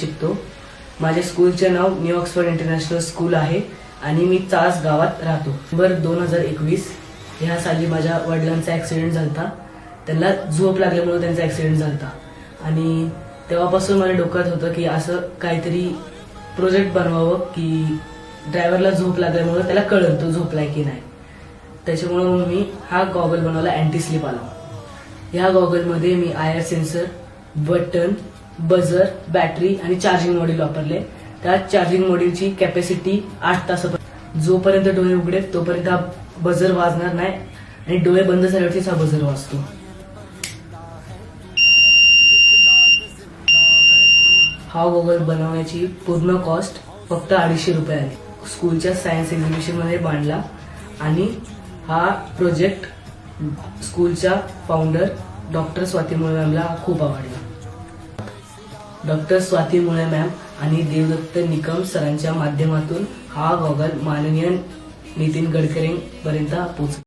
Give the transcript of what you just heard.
शिकतो. माझ्या स्कूलचे नाव न्यू ऑक्सफर्ड इंटरनॅशनल स्कूल आहे आणि मी चास गावात राहतो. बरं दोन हजार एकवीस ह्या साली माझ्या वडिलांचा ऍक्सिडेंट झाला त्यांना झोप लागल्यामुळे त्यांचा ऍक्सिडेंट झाला आणि तेव्हापासून मला डोक्यात होतं की असं काहीतरी प्रोजेक्ट बनवावं की ड्रायव्हरला झोप लागल्यामुळे त्याला कळेल तो झोपलाय की नाही. त्याच्यामुळे मी हा गॉगल बनवला अँटी स्लिप आला ह्या गॉगलमध्ये मी I R sensor button buzzer battery आणि चार्जिंग मॉड्यूल वापरले. त्या चार्जिंग मॉड्यूलची कॅपॅसिटी आठ तासापर्यंत जोपर्यंत डोळे उघडेल तोपर्यंत हा बझर वाजणार नाही आणि डोळे बंद झाल्यावरतीच हा बझर वाजतो. हा गॉगल बनवण्याची पूर्ण कॉस्ट फक्त अडीचशे रुपये आली. स्कूलच्या सायन्स एक्झिबिशनमध्ये मांडला आणि हा प्रोजेक्ट स्कूलच्या फाउंडर डॉक्टर स्वाती मुळे मॅमला खूप आवडला. डॉक्टर स्वाती मुळे मॅम आणि देवदत्त निकम सरांच्या माध्यमातून हा गॉगल माननीय नितीन गडकरी पर्यंत